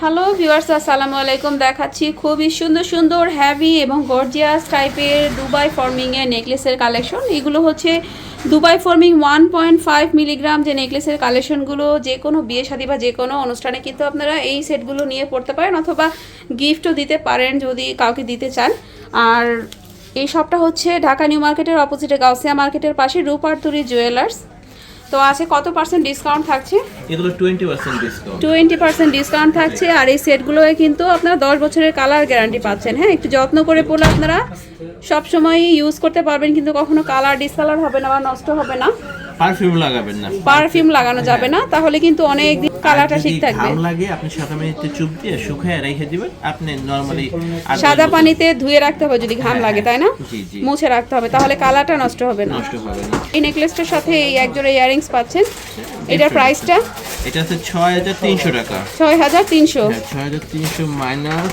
Hello viewers, আসসালামু আলাইকুম। দেখাচ্ছি খুবই সুন্দর সুন্দর হ্যাভি এবং গর্জিয়াস টাইপের দুবাই ফর্মিংয়ের নেকলেসের কালেকশন এগুলো হচ্ছে Dubai forming one point five milligram যে নেকলেসের কালেকশনগুলো যে কোনো বিয়ে শাদী বা যে কোনো অনুষ্ঠানে কিন্তু আপনারা এই সেটগুলো নিয়ে পড়তে পারেন অথবা গিফটও দিতে পারেন যদি কাউকে দিতে চান। আর এই শপটা হচ্ছে ঢাকা নিউ মার্কেটের অপোজিটে গাউসিয়া মার্কেটের পাশে রূপারতুরি জুয়েলার্স তো আছে কত পার্সেন্ট ডিসকাউন্ট থাকছে? এগুলো twenty percent discount twenty percent discount থাকছে আর এই সেটগুলোয় কিন্তু আপনারা দশ বছরের কালার গ্যারান্টি পাচ্ছেন। হ্যাঁ একটু যত্ন করে পড়লে আপনারা সব সময় ইউজ করতে পারবেন কিন্তু কখনো কালার ডিসকালার হবে না বা নষ্ট হবে না। পারফিউম লাগাবেন না। পারফিউম লাগানো যাবে না তাহলে কিন্তু অনেক দিন কালারটা ঠিক থাকবে। ঘাম লাগে আপনি সাদা পানিতে চুপ দিয়ে শুকায় রেখে দিবেন আপনি নরমালি সাদা পানিতে ধুয়ে রাখতে হবে যদি ঘাম লাগে তাই না? মুছে রাখতে হবে তাহলে কালারটা নষ্ট হবে না। নষ্ট হবে না। এই নেকলেসটার সাথে এই একজোড়া ইয়ারিংস পাচ্ছেন। এটার প্রাইসটা এটা হচ্ছে ছয় হাজার তিনশো টাকা। ছয় হাজার তিনশো? হ্যাঁ ছয় হাজার তিনশো মাইনাস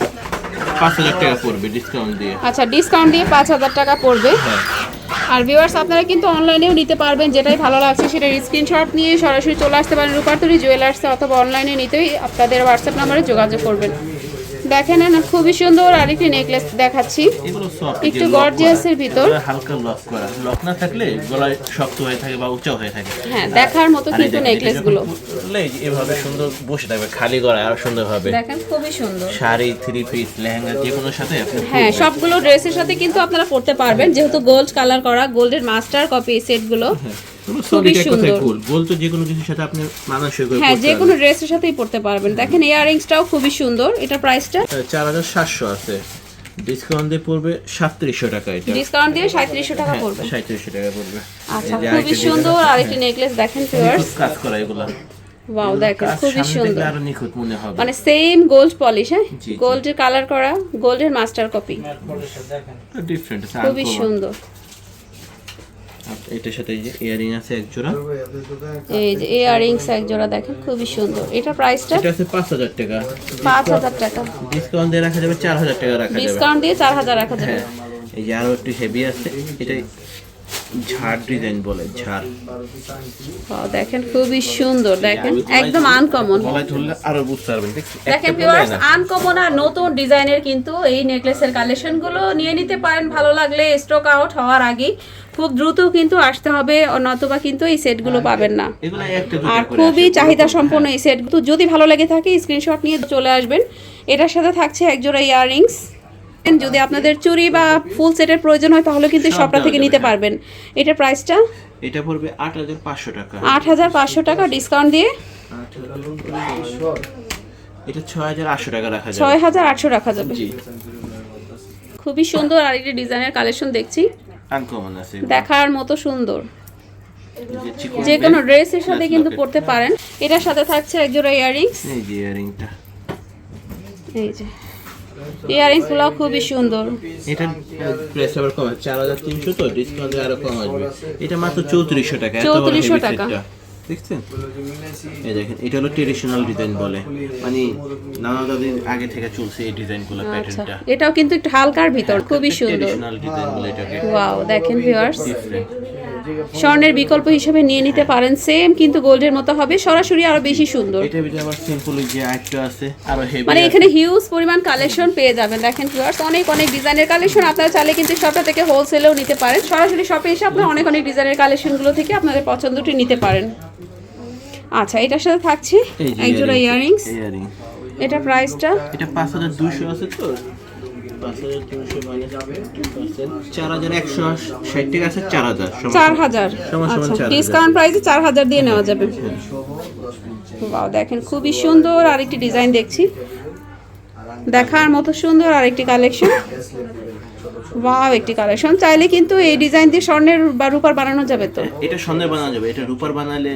পাঁচ হাজার টাকা পড়বে ডিসকাউন্ট দিয়ে। আচ্ছা ডিসকাউন্ট দিয়ে পাঁচ হাজার টাকা পড়বে। হ্যাঁ। আর ভিউয়ার্স আপনারা কিন্তু অনলাইনেও নিতে পারবেন যেটাই ভালো লাগছে সেটার স্ক্রিনশট নিয়ে সরাসরি চলে আসতে পারেন রূপান্তরী জুয়েলার্সে অথবা অনলাইনে নিতেই আপনাদের হোয়াটসঅ্যাপ নাম্বারে যোগাযোগ করবেন। দেখেন না খুবই সুন্দর আরেকটি নেকলেস দেখাচ্ছি। একটু গর্জিয়াসের ভিতর। হালকা লক করা। লক না থাকলে গলায় শক্ত হয়ে থাকে বা উঁচা হয়ে থাকে। হ্যাঁ দেখার মতো কিন্তু এই যে এভাবে সুন্দর বসে থাকবে খালি গলায় আরও সুন্দর হবে। দেখেন খুবই সুন্দর। শাড়ি থ্রি পিস লেহেঙ্গা যে কোনো সাথে হ্যাঁ সবগুলো ড্রেসের সাথে কিন্তু আপনারা পড়তে পারবেন যেহেতু গোল্ড কালার করা গোল্ডের মাস্টার কপি সেটগুলো কোনো খুবই solid এক কথায় সুন্দর। গোল তো যে কোনো কিছুর সাথে আপনি মানানসই করে হ্যাঁ যে কোনো ড্রেসের সাথেই পড়তে পারবেন। দেখেন ইয়ারিংসটাও খুবই সুন্দর। এটার প্রাইসটা? চার হাজার সাতশো আছে। ডিসকাউন্ট দিয়ে পড়বে সাতত্রিশশো টাকা এটা। ডিসকাউন্ট দিয়ে সাঁত্রিশশো টাকা হ্যাঁ পড়বে। সাঁত্রিশশো টাকা পড়বে। আচ্ছা খুবই সুন্দর নেকলেস দেখেন নিখুঁত ভিউয়ার্স কাজ করা এগুলা। ওয়াও দেখেন খুবই সুন্দর। আরও নিখুঁত মনে হবে। মানে সেম গোল্ড পলিশ হ্যাঁ। গোল্ডের কালার করা গোল্ডের মাস্টার কপি ডিফারেন্ট খুবই সুন্দর। এটার সাথে এই যে ইয়ারিং আছে এক জোড়া। এই যে ইয়ারিংস এক জোড়া দেখেন খুবই সুন্দর। এটা প্রাইসটা এটা আছে পাঁচ হাজার টাকা। পাঁচ হাজার টাকা। ডিসকাউন্ট দিয়ে রাখা যাবে চার হাজার টাকা রাখা যাবে। ডিসকাউন্ট দিয়ে চার হাজার রাখা যাবে। হ্যাঁ এই যে আরও একটু হেভি আছে এটা ঝাড় ডিজাইন বলে ঝাড়। দেখেন খুবই সুন্দর দেখেন একদম আনকমন আরও বুঝতে পারবেন দেখেন ভিউয়ার্স আনকমন আর নতুন ডিজাইনের কিন্তু এই নেকলেসের কালেকশনগুলো নিয়ে নিতে পারেন ভালো লাগলে স্টক আউট হওয়ার আগেই। খুব দ্রুত কিন্তু আসতে হবে নতুবা কিন্তু এই সেটগুলো পাবেন না। দুটো আর খুবই। চাহিদা সম্পন্ন এই সেট যদি ভালো লেগে থাকে স্ক্রিনশট নিয়ে চলে আসবেন। এটার সাথে থাকছে একজোড়া ইয়াররিংস যদি আপনাদের চুরি বা ফুল সেটের প্রয়োজন হয় তাহলে কিন্তু সবটা থেকে নিতে হ্যাঁ। পারবেন। এটার প্রাইসটা? এটা পড়বে আট হাজার পাঁচশো টাকা। আট হাজার পাঁচশো টাকা ডিসকাউন্ট দিয়ে? এটা ছয় হাজার আটশো টাকা রাখা যাবে। ছয় হাজার আটশো রাখা যাবে। জি। খুবই সুন্দর আরেকটি ডিজাইনের কালেকশন দেখছি। দেখার মতো সুন্দর। যে কোনো ড্রেসের সাথে কিন্তু। পড়তে পারেন। এটার সাথে থাকছে একজোড়া ইয়ারিংস এই যে ইয়ারিংটা এই যে। ইয়ারিংসগুলো খুবই সুন্দর। এটা প্রাইস আবার কম চার হাজার তিনশো তো ডিসকাউন্ট আরও কম আসবে। এটা মাত্র চৌত্রিশশো টাকা 3400 টাকা। দেখছেন? এই দেখেন এটা হলো ট্রেডিশনাল ডিজাইন বলে। মানে নানা দাদির আগে থেকে চলছে এই ডিজাইনগুলো আচ্ছা। প্যাটার্নটা এটাও কিন্তু একটু হালকার ভিতর খুবই সুন্দর। ট্রেডিশনাল ডিজাইন বলে এটাকে। ওয়াও দেখেন ভিউয়ার্স স্বর্ণের বিকল্প হিসেবে নিয়ে নিতে পারেন সেম কিন্তু গোল্ডের মতো হবে সরাসরি আরও বেশি সুন্দর। এটা ভিতরে আবার সিম্পল যে আরেকটা আছে আরও হেভি মানে এখানে হিউজ পরিমাণ কালেকশন পেয়ে যাবেন। দেখেন ভিউয়ার্স অনেক অনেক ডিজাইনের কালেকশন আপনারা চাইলে কিন্তু শপটা থেকে হোলসেলেও নিতে পারেন। সরাসরি শপে এসে আপনারা অনেক অনেক ডিজাইনের কালেকশনগুলো থেকে আপনাদের পছন্দটি নিতে পারেন। আচ্ছা এটার সাথে থাকছে এই যে একজোড়া ইয়ারিংস এটা প্রাইসটা এটা পাঁচ হাজার দুশো আছে তো? চার হাজার আচ্ছা ডিসকাউন্ট প্রাইসে চার হাজার দিয়ে নেওয়া যাবে। বাও দেখেন খুবই সুন্দর আরেকটি ডিজাইন দেখছি। দেখার মতো সুন্দর আরেকটি কালেকশন ওয়াও একটি কালেকশন চাইলে কিন্তু এই ডিজাইন দিয়ে স্বর্ণের বা রূপার বানানো যাবে তো। এটা স্বর্ণের বানানো যাবে। এটা রূপার বানালে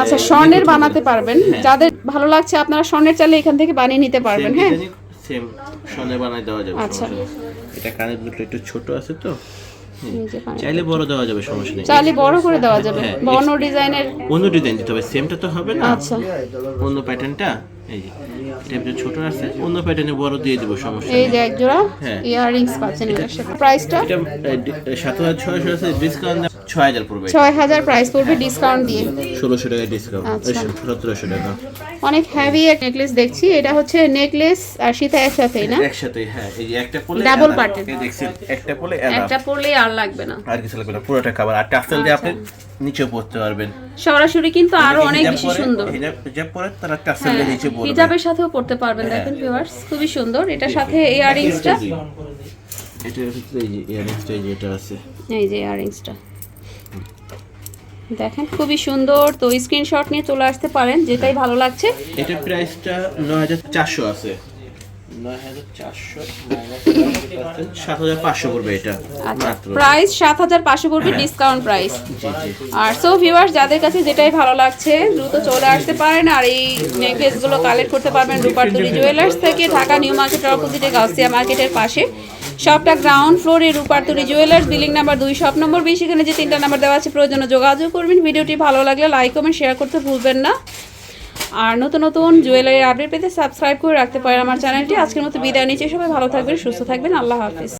আচ্ছা স্বর্ণের বানাতে পারবেন। যাদের ভালো লাগছে আপনারা স্বর্ণের চাইলে এখান থেকে বানিয়ে নিতে পারবেন হ্যাঁ? Same বানাই দেওয়া যাবে আচ্ছা। এটা কানের দুটো একটু ছোট আছে তো। এই যে কানে- চাইলে বড় দেওয়া যাবে সমস্যা নেই। চাইলে বড় করে দেওয়া যাবে হ্যাঁ, বা অন্য ডিজাইনের। অন্য ডিজাইন দিতে হবে সেমটা তো হবে না? আচ্ছা। অন্য প্যাটার্নটা এই যে এটা ছোট আছে অন্য প্যাটার্নে বড় দিয়ে দেবো সমস্যা এই যে একজোড়া হ্যাঁ। ইয়াররিংস পাচ্ছেন এটার সাথে। প্রাইসটা এটা সাত হাজার ছয়শো আছে ডিসকাউন্ট পড়বে প্রাইস পড়বে ডিসকাউন্ট দিয়ে। ষোলোশো টাকা ডিসকাউন্ট আচ্ছা। টাকা। অনেক এক নেকলেস দেখছি। এটা হচ্ছে নেকলেস আর সীতা একসাথেই না? একসাথে হ্যাঁ। এই যে একটা পড়লে Double এলাম। দেখছেন একটা পড়লে একটা পরলে আর লাগবে না। আর কিছু লাগবে না পুরোটা খাবার আর টাফসেল দিয়ে আপনি আচ্ছা। পড়তে পারবেন। সরাসরি কিন্তু আরও অনেক বেশি সুন্দর। হিজাব পরে তারা টাফসেল হ্যাঁ দিয়ে নিচে পড়বে হিজাবের সাথেও পড়তে পারবেন হ্যাঁ। দেখেন ভিউয়ার্স খুবই সুন্দর। এটার সাথে ইয়াররিংসটা এটা হচ্ছে এই যে ইয়ারিংসটা এই যে এটা আছে। এই যে ইয়াররিংসটা দেখেন, খুবই সুন্দর। তো স্ক্রিনশট নিয়ে চলে আসতে পারেন, যেটাই ভালো লাগছে। এটার প্রাইসটা নয় হাজার চারশো আছে। প্রাইস সাত হাজার পাঁচশো পড়বে ডিসকাউন্ট প্রাইস জি জি আর সো ভিউয়ার্স যাদের কাছে যেটাই ভালো লাগছে দ্রুত চলে আসতে পারেন। আর এই নেকলেসগুলো কালেক্ট করতে পারবেন রূপারতুলি জুয়েলার্স থেকে ঢাকা নিউ মার্কেটের অপোজিটে গাউসিয়া মার্কেটের পাশে। শপটা গ্রাউন্ড ফ্লোরে রূপারতুলি জুয়েলার্স বিল্ডিং নাম্বার দুই শপ নম্বর বিশ এখানে যে তিনটা নাম্বার দেওয়া আছে প্রয়োজনে যোগাযোগ করবেন। ভিডিওটি ভালো লাগলে লাইক কমেন্ট শেয়ার করতে ভুলবেন না। আর নতুন নতুন জুয়েলারি আপডেট পেতে সাবস্ক্রাইব করে রাখতে পারেন আমার চ্যানেলটি। আজকের মতো বিদায় নিচ্ছে। সবাই ভালো থাকবেন, সুস্থ থাকবেন। আল্লাহ হাফিজ।